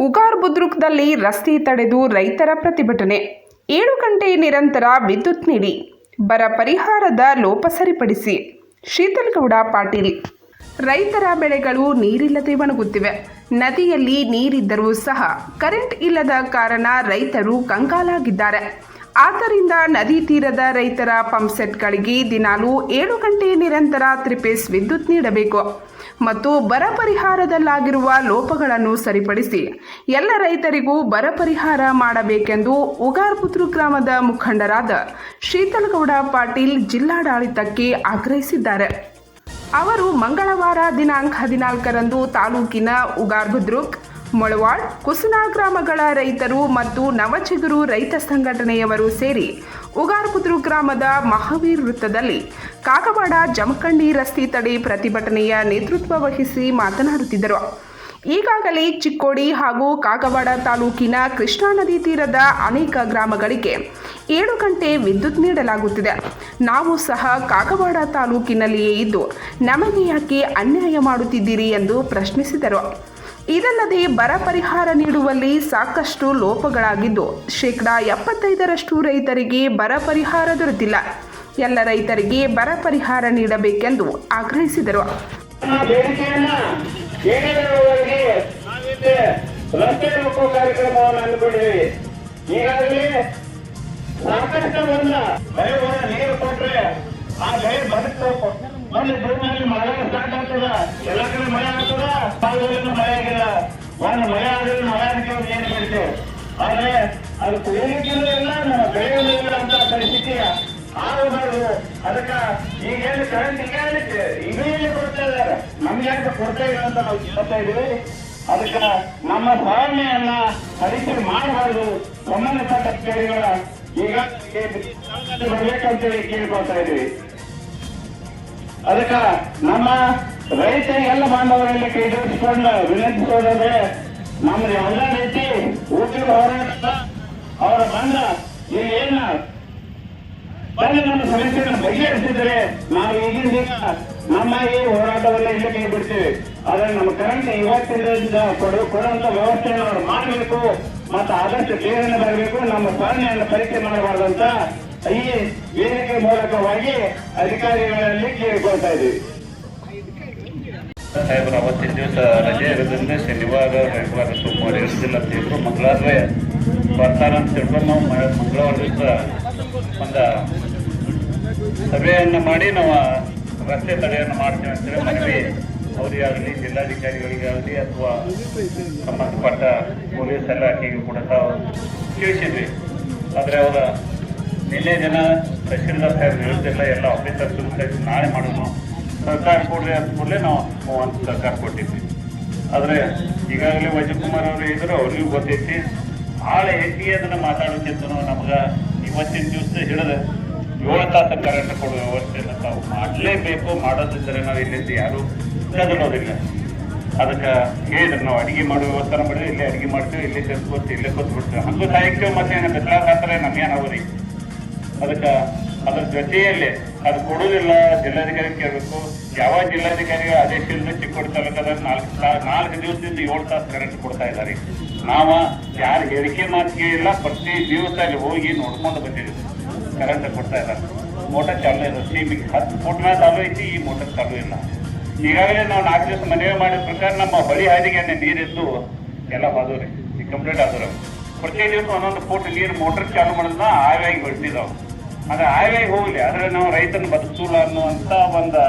ಉಗಾರ್ ಬುದ್ರುಕ್ದಲ್ಲಿ ರಸ್ತೆ ತಡೆದು ರೈತರ ಪ್ರತಿಭಟನೆ. ಏಳು ಗಂಟೆ ನಿರಂತರ ವಿದ್ಯುತ್ ನೀಡಿ. ಬರ ಪರಿಹಾರದ ಲೋಪ ಸರಿಪಡಿಸಿ. ಶೀತಲಗೌಡ ಪಾಟೀಲ್. ರೈತರ ಬೆಳೆಗಳು ನೀರಿಲ್ಲದೆ ಒಣಗುತ್ತಿವೆ. ನದಿಯಲ್ಲಿ ನೀರಿದ್ದರೂ ಸಹ ಕರೆಂಟ್ ಇಲ್ಲದ ಕಾರಣ ರೈತರು ಕಂಗಾಲಾಗಿದ್ದಾರೆ. ಆದ್ದರಿಂದ ನದಿ ತೀರದ ರೈತರ ಪಂಪ್ಸೆಟ್ಗಳಿಗೆ ದಿನಾಲೂ ಏಳು ಗಂಟೆ ನಿರಂತರ ತ್ರಿಪೇಸ್ ವಿದ್ಯುತ್ ನೀಡಬೇಕು ಮತ್ತು ಬರ ಪರಿಹಾರದಲ್ಲಾಗಿರುವ ಲೋಪಗಳನ್ನು ಸರಿಪಡಿಸಿ ಎಲ್ಲ ರೈತರಿಗೂ ಬರ ಪರಿಹಾರ ಮಾಡಬೇಕೆಂದು ಉಗಾರ್ಪುತ್ರು ಗ್ರಾಮದ ಮುಖಂಡರಾದ ಶೀತಲಗೌಡ ಪಾಟೀಲ್ ಜಿಲ್ಲಾಡಳಿತಕ್ಕೆ ಆಗ್ರಹಿಸಿದ್ದಾರೆ. ಅವರು ಮಂಗಳವಾರ ದಿನಾಂಕ ಹದಿನಾಲ್ಕರಂದು ತಾಲೂಕಿನ ಉಗಾರ್ಬುದ್ರುಕ್ ಮೊಳವಾಡ್ ಕುಸುನಾ ಗ್ರಾಮಗಳ ರೈತರು ಮತ್ತು ನವಚಿಗುರು ರೈತ ಸಂಘಟನೆಯವರು ಸೇರಿ ಉಗಾರ್ಪುದ್ರು ಗ್ರಾಮದ ಮಹಾವೀರ್ ವೃತ್ತದಲ್ಲಿ ಕಾಗವಾಡ ಜಮಖಂಡಿ ರಸ್ತೆ ತಡೆ ಪ್ರತಿಭಟನೆಯ ನೇತೃತ್ವ ವಹಿಸಿ ಮಾತನಾಡುತ್ತಿದ್ದರು. ಈಗಾಗಲೇ ಚಿಕ್ಕೋಡಿ ಹಾಗೂ ಕಾಗವಾಡ ತಾಲೂಕಿನ ಕೃಷ್ಣಾ ನದಿ ತೀರದ ಅನೇಕ ಗ್ರಾಮಗಳಿಗೆ ಏಳು ಗಂಟೆ ವಿದ್ಯುತ್ ನೀಡಲಾಗುತ್ತಿದೆ. ನಾವು ಸಹ ಕಾಗವಾಡ ತಾಲೂಕಿನಲ್ಲಿಯೇ ಇದ್ದು, ನಮಗೆ ಯಾಕೆ ಅನ್ಯಾಯ ಮಾಡುತ್ತಿದ್ದೀರಿ ಎಂದು ಪ್ರಶ್ನಿಸಿದರು. ಇದಲ್ಲದೆ ಬರ ಪರಿಹಾರ ನೀಡುವಲ್ಲಿ ಸಾಕಷ್ಟು ಲೋಪಗಳಾಗಿದ್ದು ಶೇಕಡಾ ಎಪ್ಪತ್ತೈದರಷ್ಟು ರೈತರಿಗೆ ಬರ ಪರಿಹಾರ ದೊರೆತಿಲ್ಲ. ಎಲ್ಲ ರೈತರಿಗೆ ಬರ ಪರಿಹಾರ ನೀಡಬೇಕೆಂದು ಆಗ್ರಹಿಸಿದರು. ಸಾಕಷ್ಟು ಒಂದು ಜೂನ್ನಲ್ಲಿ ಮಳೆ ಸ್ಟಾರ್ಟ್ ಆಗ್ತದ? ಎಲ್ಲ ಕಡೆ ಮಳೆ ಆಗ್ತದ? ಭಾಗದಲ್ಲಿ ಮಳೆ ಆಗಿಲ್ಲ. ಒಂದು ಮಳೆ ಆದ್ರೆ ಮಳೆ ಆಗಿ ಏನ್ ಕೇಳ್ತೇವೆ ಆದ್ರೆ ಅದು ಕುಡಿಯಲಿಕ್ಕಿಲ್ಲ ಇಲ್ಲ, ನಮ್ಮ ಬೆಳೆಯೋದಿಲ್ಲ ಅಂತ ಪರಿಸ್ಥಿತಿ. ಆಗಬಾರ್ದು ಅದಕ್ಕ ಈಗೇನು ಕರೆಂಟ್ ಈಗ ಈಗ ಕೊಡ್ತಾ ಇದ್ದಾರೆ. ನಮ್ಗೆ ಯಾಕೆ ಕೊಡ್ತಾ ಇಲ್ಲ ಅಂತ ನಾವು ಕೇಳ್ತಾ ಇದೀವಿ. ಅದಕ್ಕ ನಮ್ಮ ಸಾಧನೆಯನ್ನ ಪರಿಚಯ ಮಾಡಬಾರ್ದು. ಸಂಬಂಧಪಟ್ಟ ಕೇಳಿಗಳ ಈಗ ಬರ್ಬೇಕಂತೇಳಿ ಕೇಳ್ಕೊಳ್ತಾ ಇದೀವಿ. ಅದಕ್ಕ ನಮ್ಮ ರೈತ ಎಲ್ಲ ಬಾಂಧವರಲ್ಲಿ ಕೈ ಜೋಡಿಸಿಕೊಂಡು ವಿನಂತಿಸೋದ್ರೆ ನಮ್ಮ ಎಲ್ಲ ರೀತಿ ಊಟದ ಹೋರಾಟ ಅವರ ಬಂದ ಇಲ್ಲಿ ಏನ ನಮ್ಮ ಸಮಸ್ಯೆಯನ್ನು ಬಗೆಹರಿಸಿದ್ರೆ ನಾವು ಈಗಿನ ದಿನ ನಮ್ಮ ಈ ಹೋರಾಟವನ್ನ ಇಲ್ಲಿ ಕೈ ಬಿಡ್ತೀವಿ. ಆದ್ರೆ ನಮ್ಮ ಕರೆಂಟ್ ಇವತ್ತಿಂದ ಕೊಡು, ಕೊಡುವಂತ ವ್ಯವಸ್ಥೆಯನ್ನು ಅವರು ಮಾಡಬೇಕು, ಮತ್ತು ಆದಷ್ಟು ಬೇಗನೆ ಬರಬೇಕು, ನಮ್ಮ ಪಾಲನೆಯನ್ನು ಪರೀಕ್ಷೆ ಮಾಡಬಾರ್ದಂತ ಈ ವೇದಿಕೆ ಮೂಲಕವಾಗಿ ಅಧಿಕಾರಿಗಳಲ್ಲಿ ಕೇಳಿಕೊಳ್ತಾ ಇದ್ದೀವಿ. ಸಾಹೇಬರು, ಅವತ್ತಿನ ದಿವಸ ರಜೆ ಇರೋದ್ರಿಂದ ಶನಿವಾರ, ರವಿವಾರ, ಸೋಮವಾರ ಇರೋದಿಲ್ಲ ಅಂತ ಹೇಳಿದ್ರು. ಮಂಗಳವಾರ ಬರ್ತಾರ ಅಂತ ತಿಳ್ಕೊಂಡು ನಾವು ಮಂಗಳವಾರ ದಿವಸ ಒಂದು ಸಭೆಯನ್ನು ಮಾಡಿ ನಾವು ರಸ್ತೆ ತಡೆಯನ್ನು ಮಾಡ್ತೀವಿ ಅಂತೇಳಿ ಮನವಿ ಅವರಿಗಾಗಲಿ, ಜಿಲ್ಲಾಧಿಕಾರಿಗಳಿಗಾಗಲಿ ಅಥವಾ ಸಂಬಂಧಪಟ್ಟ ಪೊಲೀಸ್ ಇಲಾಖೆಗೂ ಕೂಡ ತಾವು ತಿಳಿಸಿದ್ವಿ ಆದರೆ ಅವರ ನಿನ್ನೆ ಜನ ತಹಶೀಲ್ದಾರ್ ಸಾಹೇಬ್ ಹೇಳ್ತಿಲ್ಲ ಎಲ್ಲ ಆಫೀಸರ್ ನಾಳೆ ಮಾಡೋಣ ಸರ್ಕಾರ ಕೊಡ್ರಿ ಅಂತ ಕೂಡಲೇ ನಾವು ಒಂದು ಸರ್ಕಾರ ಕೊಟ್ಟಿದ್ವಿ. ಆದರೆ ಈಗಾಗಲೇ ವಜಯಕುಮಾರ್ ಅವರು ಇದ್ರು ಅವ್ರಿಗೂ ಗೊತ್ತೈತಿ. ಭಾಳ ಹೆಚ್ಚಿಗೆ ಅದನ್ನು ಮಾತಾಡೋಕ್ಕಿಂತ ನಮ್ಗೆ ಇವತ್ತಿನ ದಿವಸ ಹಿಡಿದು ಏಳು ತಾಸು ಕರೆಂಟ್ ಕೊಡುವ ವ್ಯವಸ್ಥೆಯನ್ನು ತಾವು ಮಾಡಲೇಬೇಕು ಮಾಡೋದಿದ್ದರೆ ನಾವು ಇಲ್ಲಿಂದ ಯಾರೂ ಕದಲೋದಿಲ್ಲ ಅದಕ್ಕೆ ಹೇಳಿದ್ರು ನಾವು ಅಡುಗೆ ಮಾಡೋ ವ್ಯವಸ್ಥೆ ಮಾಡಿದ್ರೆ ಇಲ್ಲೇ ಅಡುಗೆ ಮಾಡ್ತೀವಿ, ಇಲ್ಲೇ ತರ್ಸ್ಕೊತೀವಿ ಇಲ್ಲೇ ಕೊತ್ತು ಬಿಡ್ತೀವಿ ಹಂಗೂ ಸಾಯಕ್ಕೆ ಮತ್ತೆ ಏನು ಬೆತ್ತಲಾಗತ್ತಾರೆ ನಮ್ಗೇನು ಅವ್ರಿ? ಅದಕ್ಕೆ ಅದ್ರ ಜೊತೆಯಲ್ಲಿ ಅದು ಕೊಡುವುದಿಲ್ಲ ಜಿಲ್ಲಾಧಿಕಾರಿ ಕೇಳಬೇಕು. ಯಾವ ಜಿಲ್ಲಾಧಿಕಾರಿ ಆದೇಶದಿಂದ ಚಿಕ್ಕೋಡಿ ತಾಲೂಕದ ನಾಲ್ಕು ನಾಲ್ಕು ದಿವಸದಿಂದ ಏಳು ತಾಸು ಕರೆಂಟ್ ಕೊಡ್ತಾ ಇದ್ದಾರೆ. ನಾವು ಯಾರು ಹೇಳಿಕೆ ಮಾತಿಗೆ ಇಲ್ಲ, ಪ್ರತಿ ದಿವಸ ಅಲ್ಲಿ ಹೋಗಿ ನೋಡ್ಕೊಂಡು ಬಂದಿದ್ದೀವಿ. ಕರೆಂಟ್ ಕೊಡ್ತಾ ಇದ್ದಾರೆ ಮೋಟರ್ ಚಾಲು ಇದೆ ಸೀಮಿಗೆ ಹತ್ತು ಫುಟ್ ಮೇಲೆ ಚಾಲು ಐತಿ, ಈ ಮೋಟರ್ ಚಾಲು ಇಲ್ಲ. ಈಗಾಗಲೇ ನಾವು ನಾಲ್ಕು ದಿವಸ ಮನವಿ ಮಾಡಿದ ಪ್ರಕಾರ ನಮ್ಮ ಬಳಿ ಹಾದಿಗೆ ನೀರಿದ್ದು ಎಲ್ಲ ಹೋದವ್ರಿ ಈ ಕಂಪ್ಲೀಟ್ ಆದವ್ರು ಪ್ರತಿ ದಿವಸ ಒಂದೊಂದು ಫುಟ್ ನೀರು ಮೋಟರ್ ಚಾಲು ಮಾಡೋದನ್ನ ಆಗಾಗಿ ಬಿಡ್ತಿದ್ದಾವೆ ಅದು ಆಯ್ವಾಗಿ ಹೋಗ್ಲಿ, ಆದ್ರೆ ನಾವು ರೈತನ ಬದುಕಿಲ್ಲ ಅನ್ನುವಂತ ಒಂದು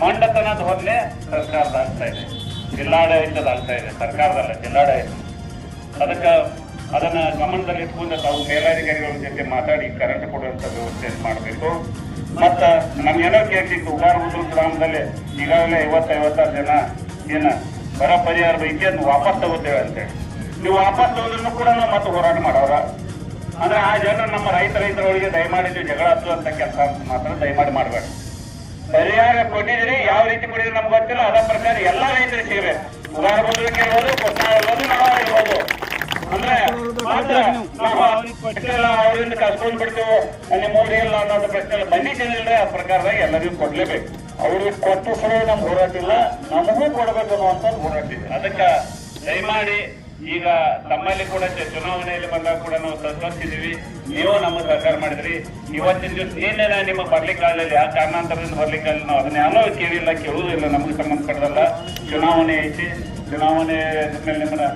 ಮಂಡತನದ ಹೊರಲೆ ಸರ್ಕಾರದ ಆಗ್ತಾ ಇದೆ. ಜಿಲ್ಲಾಡಳಿತದ ಆಗ್ತಾ ಇದೆ, ಸರ್ಕಾರದಲ್ಲ, ಜಿಲ್ಲಾಡಳಿತ. ಅದಕ್ಕೆ ಅದನ್ನ ಗಮನದಲ್ಲಿ ಇಟ್ಕೊಂಡು ತಾವು ಮೇಲಾಧಿಕಾರಿಗಳ ಜೊತೆ ಮಾತಾಡಿ ಕರೆಂಟ್ ಕೊಡುವಂತ ವ್ಯವಸ್ಥೆ ಮಾಡಬೇಕು. ಮತ್ತ ನಮ್ಗೇನೋ ಕೇಳ್ತಿತ್ತು ಉಗಾರ ಉದ್ರ ಗ್ರಾಮದಲ್ಲಿ ಈಗಾಗಲೇ ಐವತ್ತು ಐವತ್ತಾರು ಜನ ಏನ ಬರ ಪರಿಹಾರ ಅದನ್ನ ವಾಪಸ್ ತಗೋತೇವೆ ಅಂತೇಳಿ. ನೀವು ವಾಪಸ್ ತಗೋದನ್ನು ಕೂಡ ನಾವು ಮತ್ತೆ ಹೋರಾಟ ಮಾಡೋರ ಅಂದ್ರೆ ಆ ಜನ ನಮ್ಮ ರೈತ ರೈತರೊಳಗೆ ದಯಮಾಡಿ ನೀವು ಜಗಳ ಹಚ್ಚುವಂತ ಕೆಲಸ ಅಂತ ಮಾತ್ರ ದಯಮಾಡಿ ಮಾಡಬೇಡ. ಪರಿಹಾರ ಕೊಟ್ಟಿದ್ದೀರಿ, ಯಾವ ರೀತಿ ಕೊಟ್ಟಿದ್ರೆ ನಮ್ಗೆ ಗೊತ್ತಿಲ್ಲ. ಅದ ಪ್ರಕಾರ ಎಲ್ಲಾ ರೈತರು ಸೇವೆ. ಉದಾರ ಬಂಧುವಿಗೆ ಇರ್ಬೋದು ಕೊಟ್ಟ ಇರ್ಬೋದು ನಾವು ಇರ್ಬೋದು ಅಂದ್ರೆ ಮಾತ್ರ ಅವರಿಂದ ಕಸ್ಕೊಂಡ್ ಬಿಡ್ತೇವೆ. ಅಲ್ಲಿ ಮೂರು ಇಲ್ಲ ಅನ್ನೋದು ಪ್ರಶ್ನೆ ಇಲ್ಲ. ಬಂದಿದ್ದಿಲ್ಲ ಆ ಪ್ರಕಾರದಾಗ ಎಲ್ಲರಿಗೂ ಕೊಡ್ಲೇಬೇಕು. ಅವ್ರಿಗೆ ಕೊಟ್ಟು ಸರಿ ನಮ್ಗೆ ಹೋರಾಟ ಇಲ್ಲ, ನಮಗೂ ಕೊಡ್ಬೇಕು ಅನ್ನುವಂಥದ್ದು ಹೋರಾಟ ಇದೆ. ಅದಕ್ಕೆ ದಯಮಾಡಿ ಈಗ ತಮ್ಮಲ್ಲಿ ಕೂಡ ಚುನಾವಣೆಯಲ್ಲಿ ಬಂದಾಗ ಕೂಡ ನಾವು ಸಂತೋಷಿದೀವಿ ನೀವು ನಮ್ಮ ಸಹಕಾರ ಮಾಡಿದ್ರಿ. ಇವತ್ತಿನ ದಿವಸ ಏನೇನ ನಿಮ್ಮ ಬರ್ಲಿಕ್ಕೆ ಆಗಲಿಲ್ಲ ಯಾವ ಕಾರಣಾಂತರದಿಂದ ಬರ್ಲಿಕ್ಕೆ ಆಗಲಿಲ್ಲ ನಾವು ಅದನ್ನ ಯಾರೋ ಕೇಳಿಲ್ಲ, ಕೇಳುವುದಿಲ್ಲ. ನಮಗೆ ಸಂಬಂಧಪಟ್ಟದಲ್ಲ ಚುನಾವಣೆ ಐತಿ. ಚುನಾವಣೆ ಮೇಲೆ ನಿಮ್ಮನ್ನ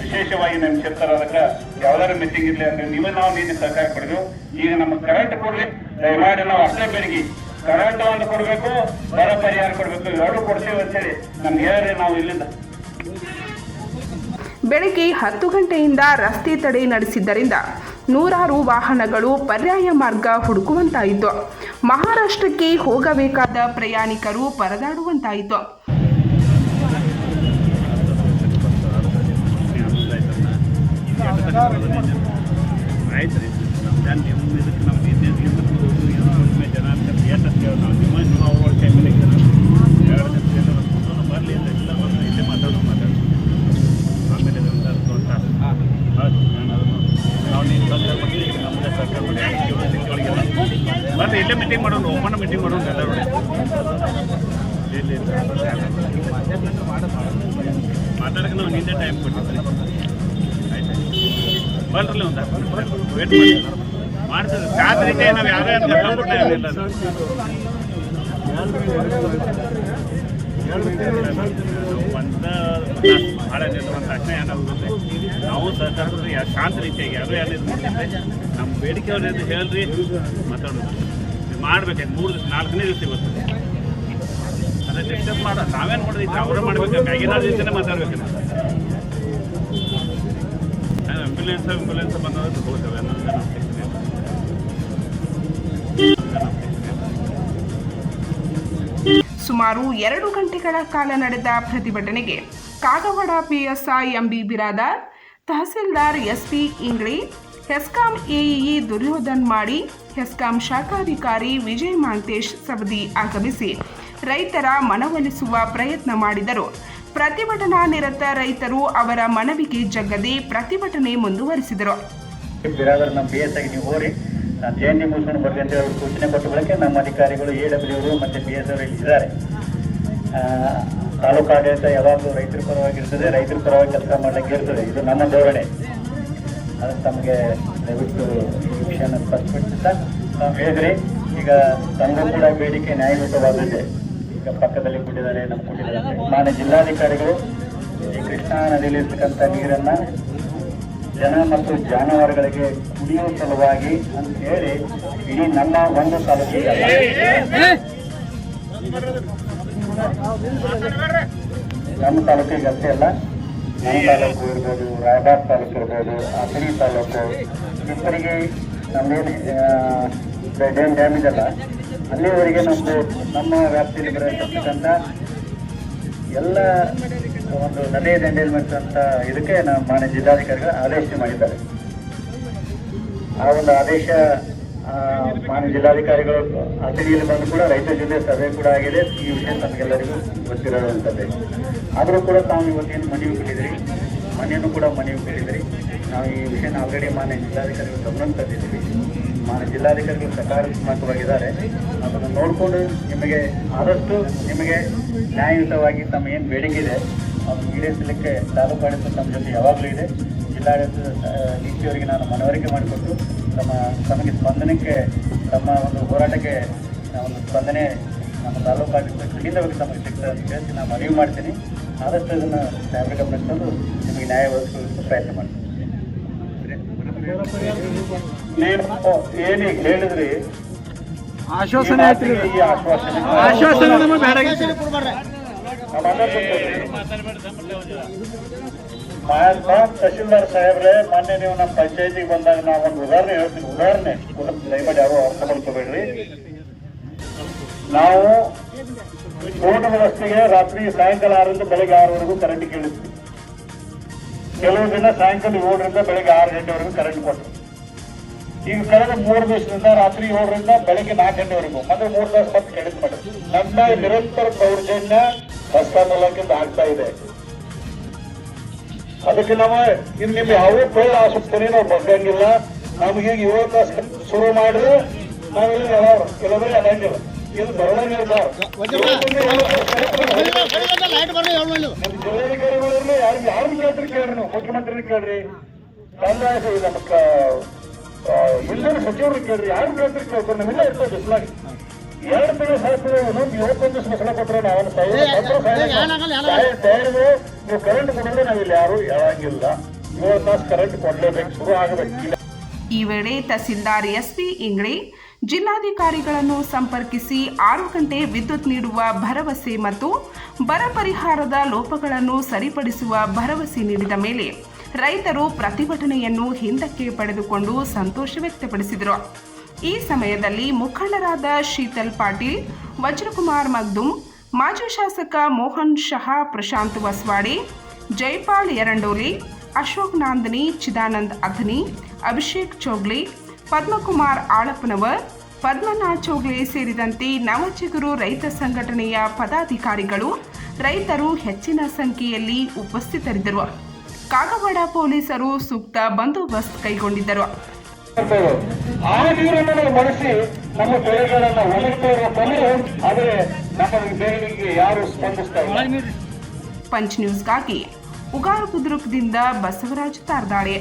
ವಿಶೇಷವಾಗಿ ನೇಮಿಸಿರ್ತಾರೆ ಅದಕ್ಕೆ ಯಾವ್ದಾದ್ರು ಮೀಟಿಂಗ್ ಇರ್ಲಿ ಅಂದ್ರೆ ನೀವು ನಾವು ನೀನು ಸಹಕಾರ ಕೊಡಿದ್ರು ಈಗ ನಮಗೆ ಕರೆಂಟ್ ಕೊಡ್ಲಿ. ದಯಮಾಡಿ ನಾವು ಅಷ್ಟೇ ಬೆಳಗಿ ಕರೆಂಟ್ ಒಂದು ಕೊಡಬೇಕು, ಬರ ಪರಿಹಾರ ಕೊಡಬೇಕು. ಎರಡು ಕೊಡ್ತೀವಿ ಅಂತೇಳಿ ನಮ್ಗೆ ಹೇಳ್ರಿ ನಾವು ಇಲ್ಲಿಂದ. ಬೆಳಗ್ಗೆ ಹತ್ತು ಗಂಟೆಯಿಂದ ರಸ್ತೆ ತಡೆ ನಡೆಸಿದ್ದರಿಂದ ನೂರಾರು ವಾಹನಗಳು ಪರ್ಯಾಯ ಮಾರ್ಗ ಹುಡುಕುವಂತಾಯಿತು ಮಹಾರಾಷ್ಟ್ರಕ್ಕೆ ಹೋಗಬೇಕಾದ ಪ್ರಯಾಣಿಕರು ಪರದಾಡುವಂತಾಯಿತು ಜನ ಇಲ್ಲೇ ಮೀಟಿಂಗ್ ಮಾಡೋಣ ಓಪನ್ ಮೀಟಿಂಗ್ ಮಾಡೋಣ ಎಲ್ಲರೂ ಇಲ್ಲಿ ಮಾತಾಡಕ್ಕೆ ನಾವು ನಿಂದೆ ಟೈಮ್ ಕೊಟ್ಟಿದ್ವಿ ಆಯ್ತು? ಒಂದು ವೇಟ್ ಮಾಡಿ. ಮಾಡ್ತಾರೆ ನಾವು ಯಾವ್ದೇ ಅಂತ ಅದು. ಒಂದ ಭಾಳ ನಾವು ಸರ್ಕಾರದ ಶಾಂತ ರೀತಿಯಾಗಿ ಯಾರು ಯಾರು ಇದು ಮಾಡ್ತಾರೆ ನಮ್ಮ ಬೇಡಿಕೆ ಅವ್ರದ್ದು ಹೇಳ್ರಿ ಮಾತಾಡೋದು ಮಾಡ್ಬೇಕಾಯ್ತು ಮೂರು ದಿವಸ, ನಾಲ್ಕನೇ ದಿವಸ ಇವತ್ತು ಅದೇ ಡಿಸ್ಟರ್ಬ್ ಮಾಡೋ ನಾವೇನು ಮಾಡಿದ್ವಿ ಅವರೇ ಮಾಡ್ಬೇಕು ಕೈಗಿನ ರೀತಿಯೇ ಮಾತಾಡ್ಬೇಕು ಆಂಬ್ಯುಲೆನ್ಸ್ ಆಂಬ್ಯುಲೆನ್ಸ್ ಬಂದದ್ದು ಹೋಗ್ತವೆ. ಸುಮಾರು ಎರಡು ಗಂಟೆಗಳ ಕಾಲ ನಡೆದ ಪ್ರತಿಭಟನೆಗೆ Kagwad PSI MB Biradar, tahsildar SP Ingli HESCOM AEE Duryodhan ಮಾಡಿ ಹೆಸ್ಕಾಂ ಶಾಖಾಧಿಕಾರಿ ವಿಜಯ್ ಮಾಂತೇಶ್ ಸವದಿ ಆಗಮಿಸಿ ರೈತರ ಮನವೊಲಿಸುವ ಪ್ರಯತ್ನ ಮಾಡಿದರು. ಪ್ರತಿಭಟನಾ ನಿರತ ರೈತರು ಅವರ ಮನವಿಗೆ ಜಗ್ಗದೆ ಪ್ರತಿಭಟನೆ ಮುಂದುವರಿಸಿದರು. ನಮ್ಮ ಬಿ ಎಸ್ ಆಗಿ ನೀವು ಹೋರಿ ನಾನು ಜೆ ಎನ್ ಡಿ ಮುಗಿಸ್ಕೊಂಡು ಬರ್ಲಿ ಅಂತ ಹೇಳಿ ಸೂಚನೆ ಕೊಟ್ಟ ಬಳಿಕ ನಮ್ಮ ಅಧಿಕಾರಿಗಳು ಎ ಡಬ್ಲ್ಯೂ ಅವರು ಮತ್ತು ಬಿ ಎಸ್ ಅವರು ಇಲ್ಲಿ ಇದ್ದಾರೆ. ಆ, ತಾಲೂಕು ಯಾವಾಗಲೂ ರೈತರ ಪರವಾಗಿರ್ತದೆ ರೈತರ ಪರವಾಗಿ ಕೆಲಸ ಮಾಡಲಿಕ್ಕೆ ಇರ್ತದೆ. ಇದು ನಮ್ಮ ಧೋರಣೆ. ಅದು ತಮಗೆ ದಯವಿಟ್ಟು ಈ ವಿಷಯನ ಸ್ಪಷ್ಟಪಡಿಸುತ್ತಾ ನಾವು ಹೇಳಿದ್ರಿ ಈಗ ತಮಗೂ ಕೂಡ ಬೇಡಿಕೆ ನ್ಯಾಯಯುತವಾಗಿದೆ ಈಗ ಪಕ್ಕದಲ್ಲಿ ಕೂಡಿದ್ದಾರೆ ನಮ್ಮ ಕೂಡಿದ್ದಾರೆ ಮಾನ್ಯ ಜಿಲ್ಲಾಧಿಕಾರಿಗಳು. ಈ ಕೃಷ್ಣಾ ನದಿಯಲ್ಲಿ ಇರ್ತಕ್ಕಂಥ ನೀರನ್ನ ಜನ ಮತ್ತು ಜಾನುವಾರುಗಳಿಗೆ ಕುಡಿಯುವ ಸಲುವಾಗಿ ಅಂತ ಹೇಳಿ ಇಡೀ ನಮ್ಮ ಒಂದು ತಾಲೂಕಿಗೆ ನಮ್ಮ ತಾಲೂಕಿಗೆ ಅಷ್ಟೇ ಅಲ್ಲ. ತಾಲೂಕು ಇರ್ಬೋದು, ರಾಯಬಾಗ್ ತಾಲೂಕು ಇರ್ಬೋದು ಅಸರಿ ತಾಲೂಕು ಇಬ್ಬರಿಗೆ ನಮ್ದೇನು ಡ್ಯಾಮ್ ಡ್ಯಾಮ್ ಇದೆಲ್ಲ ಅಲ್ಲಿವರೆಗೆ ನಮ್ಮದು ನಮ್ಮ ವ್ಯಾಪ್ತಿಯಲ್ಲಿ ಬರತಕ್ಕಂಥ ಎಲ್ಲ ಒಂದು ನದಿ ದಂಡೆಯಲ್ಲಿ ಅಂತ ಇದಕ್ಕೆ ನಮ್ಮ ಮಾನ್ಯ ಜಿಲ್ಲಾಧಿಕಾರಿಗಳು ಆದೇಶ ಮಾಡಿದ್ದಾರೆ. ಆ ಒಂದು ಆದೇಶ ಮಾನ್ಯ ಜಿಲ್ಲಾಧಿಕಾರಿಗಳು ಅತಿಥಿಯಲ್ಲಿ ಬಂದು ಕೂಡ ರೈತರ ಜೊತೆ ಸಭೆ ಕೂಡ ಆಗಿದೆ. ಈ ವಿಷಯ ನಮಗೆಲ್ಲರಿಗೂ ಗೊತ್ತಿರೋದಂಥದ್ದೇ ಆದರೂ ಕೂಡ ತಾವು ಇವತ್ತೇನು ಮನವಿ ಕೊಟ್ಟಿದ್ರಿ ಮನೆಯನ್ನು ಕೂಡ ಮನವಿ ಕೊಟ್ಟಿದ್ರಿ ನಾವು ಈ ವಿಷಯನ ಆಲ್ರೆಡಿ ಮಾನ್ಯ ಜಿಲ್ಲಾಧಿಕಾರಿಗಳು ಗಮನ ತಂದಿದ್ದೀವಿ. ಮಾನ್ಯ ಜಿಲ್ಲಾಧಿಕಾರಿಗಳು ಸಕಾರಾತ್ಮಕವಾಗಿದ್ದಾರೆ. ಅದನ್ನು ನೋಡಿಕೊಂಡು ನಿಮಗೆ ಆದಷ್ಟು ನಿಮಗೆ ನ್ಯಾಯಯುತವಾಗಿ ತಮ್ಮ ಏನು ಬೇಡಿಕೆ ಇದೆ, ಅದನ್ನು ಈಡೇರಿಸಲಿಕ್ಕೆ ತಾಲೂಕು ಆಡಳಿತ ತಮ್ಮ ಜೊತೆ ಯಾವಾಗಲೂ ಇದೆ. ಜಿಲ್ಲಾಡಳಿತ ನೀತಿಯವರಿಗೆ ನಾನು ಮನವರಿಕೆ ಮಾಡಿಕೊಟ್ಟು ತಮ್ಮ ತಮಗೆ ಸ್ಪಂದನೆಗೆ ತಮ್ಮ ಒಂದು ಹೋರಾಟಕ್ಕೆ ಒಂದು ಸ್ಪಂದನೆ ನಮ್ಮ ತಾಲೂಕು ಆಡಳಿತ ಖಂಡಿತವಾಗಿ ತಮಗೆ ಸಿಗ್ತದೆ ಅಂತ ಹೇಳಿ ನಾನು ಮನವಿ ಮಾಡ್ತೀನಿ. ಆದಷ್ಟು ಇದನ್ನು ಸಾಹೇಬ್ರ ಗಮನಕ್ಕೆ ತಂದು ನಿಮಗೆ ನ್ಯಾಯ ಒದಗಿಸಲು ಪ್ರಯತ್ನ ಮಾಡ್ತೀನಿ. ನೀವು ಏನೀಗ ಹೇಳಿದ್ರಿ? ಆಶ್ವಾಸನೆ ಈ ಆಶ್ವಾಸನೆ. ಆಶ್ವಾಸನೆ ಬೇಡ ತಹಶೀಲ್ದಾರ್ ಸಾಹೇಬ್ರೆ, ಮೊನ್ನೆ ನೀವು ನಮ್ಮ ಪಂಚಾಯತಿಗೆ ಬಂದಾಗ ನಾವು ಒಂದು ಉದಾಹರಣೆ ಹೇಳ್ತೀನಿ. ಉದಾಹರಣೆ ದಯಮಾಡಿ ಯಾರು ಅರ್ಥ ಮಾಡ್ಕೋಬೇಡ್ರಿ. ನಾವು ಪೂರ್ಣ ವ್ಯವಸ್ಥೆಗೆ ರಾತ್ರಿ ಸಾಯಂಕಾಲ ಆರರಿಂದ ಬೆಳಗ್ಗೆ ಆರವರೆಗೂ ಕರೆಂಟ್ ಕೇಳಿದ್ವಿ. ಕೆಲವು ದಿನ ಸಾಯಂಕಾಲ ಏಳರಿಂದ ಬೆಳಗ್ಗೆ ಆರು ಗಂಟೆವರೆಗೂ ಕರೆಂಟ್ ಕೊಟ್ಟರು. ಈಗ ಕಳೆದ ಮೂರು ದಿವಸದಿಂದ ರಾತ್ರಿ ಏಳರಿಂದ ಬೆಳಗ್ಗೆ ನಾಲ್ಕು ಗಂಟೆವರೆಗೂ ಮತ್ತೆ ಮೂರು ತಾಸು ಮತ್ತೆ ಕೆಳಗೆ ಮಾಡಿದ್ವಿ ನಮ್ಮ ನಿರಂತರ ದೌರ್ಜನ್ಯ ರಸ್ತಾ ಮೂಲಕಿಂದ ಆಗ್ತಾ ಇದೆ. ಅದಕ್ಕೆ ನಾವು ಇನ್ನು ನಿಮ್ಗೆ ಯಾವುದೇ ಪ್ರಯೋಗ ಆಸಕ್ತಿ ನಾವು ಬಗ್ಗಂಗಿಲ್ಲ ನಮ್ಗೆ ಈಗ ಯುವಕ ಶುರು ಮಾಡಿ ನಾವಿಲ್ಲಿ ಎಲ್ಲಾರು ಕೆಲವರಿಗೆ ಅದಂಗಿಲ್ಲ ಇದು ಬರ್ರಿ ನಮ್ಮ ಯಾರು ಯಾರು ಕೇಳ್ತಾರೆ ಕೇಳ್ರಿ ನೀವು. ಮುಖ್ಯಮಂತ್ರಿ ಕೇಳ್ರಿ. ಕಂದಾಯ ನಮ್ಮ ಇಲ್ಲಿನ ಸಚಿವರು ಕೇಳ್ರಿ. ಯಾರು ಕೇಳ್ತಾರೆ ಕೇಳ್ತಾರೆ. ನಮ್ಮೆಲ್ಲ ಇರ್ತದೆ ಬಿಸಿಲಾಗಿ. ಎರಡು ತಿಂಗಳು ಸಾಯ್ತದೆ ಇನ್ನೊಂದು ಇವತ್ತೊಂದು ದಿವಸ ಬಿಸಿಲ ಕೊಟ್ಟರೆ ನಾವು ನೀವು ಕರೆಂಟ್ ಕೊಡಿದ್ರೆ ನಾವಿಲ್ಲಿ ಯಾರು ಹೇಳಂಗಿಲ್ಲ ಏಳು ತಾಸು ಕರೆಂಟ್ ಕೊಡ್ಲೇಬೇಕು ಶುರು ಆಗಬೇಕು. ಈ ವೇಳೆ ತಹಸೀಲ್ದಾರ್ ಎಸ್ಪಿ ಇಂಗ್ಳೆ ಜಿಲ್ಲಾಧಿಕಾರಿಗಳನ್ನು ಸಂಪರ್ಕಿಸಿ ಆರು ಗಂಟೆ ವಿದ್ಯುತ್ ನೀಡುವ ಭರವಸೆ ಮತ್ತು ಬರ ಪರಿಹಾರದ ಲೋಪಗಳನ್ನು ಸರಿಪಡಿಸುವ ಭರವಸೆ ನೀಡಿದ ಮೇಲೆ ರೈತರು ಪ್ರತಿಭಟನೆಯನ್ನು ಹಿಂದಕ್ಕೆ ಪಡೆದುಕೊಂಡು ಸಂತೋಷ ವ್ಯಕ್ತಪಡಿಸಿದರು. ಈ ಸಮಯದಲ್ಲಿ ಮುಖಂಡರಾದ ಶೀತಲ್ ಪಾಟೀಲ್, ವಜ್ರಕುಮಾರ್ ಮಗ್ದುಮ್ ಮಾಜಿ ಶಾಸಕ ಮೋಹನ್ ಶಹಾ, ಪ್ರಶಾಂತ್ ವಸ್ವಾಡಿ, ಜೈಪಾಲ್ ಯರಂಡೋಲಿ ಅಶೋಕ್ ನಾಂದನಿ, ಚಿದಾನಂದ್ ಅಥನಿ ಅಭಿಷೇಕ್ ಚೋಗ್ಲಿ, ಪದ್ಮಕುಮಾರ್ ಆಳಪ್ಪನವರ್ ಪದ್ಮನಾಥ್ ಚೋಗ್ಲೆ ಸೇರಿದಂತೆ ನವಚಿಗುರು ರೈತ ಸಂಘಟನೆಯ ಪದಾಧಿಕಾರಿಗಳು, ರೈತರು ಹೆಚ್ಚಿನ ಸಂಖ್ಯೆಯಲ್ಲಿ ಉಪಸ್ಥಿತರಿದ್ದರು. ಕಾಗವಾಡ ಪೊಲೀಸರು ಸೂಕ್ತ ಬಂದೋಬಸ್ತ್ ಕೈಗೊಂಡಿದ್ದರು. ಆ ನೀರನ್ನು ಬಳಸಿ ನಮ್ಮ ಬೆಳೆಗಳನ್ನ ಒಣಗ್ತಾ ಇರುವ ತೊಂದರೆ ಆದರೆ ನಮ್ಮ ಬೆಳೆಗಳಿಗೆ ಯಾರು ಸ್ಪಂದಿಸ್ತಾ ಇಲ್ಲ. ಪಂಚ್ ನ್ಯೂಸ್ಗಾಗಿ ಉಗಾರು ಬಸವರಾಜ್ ತಾರ್ದಾಳೆ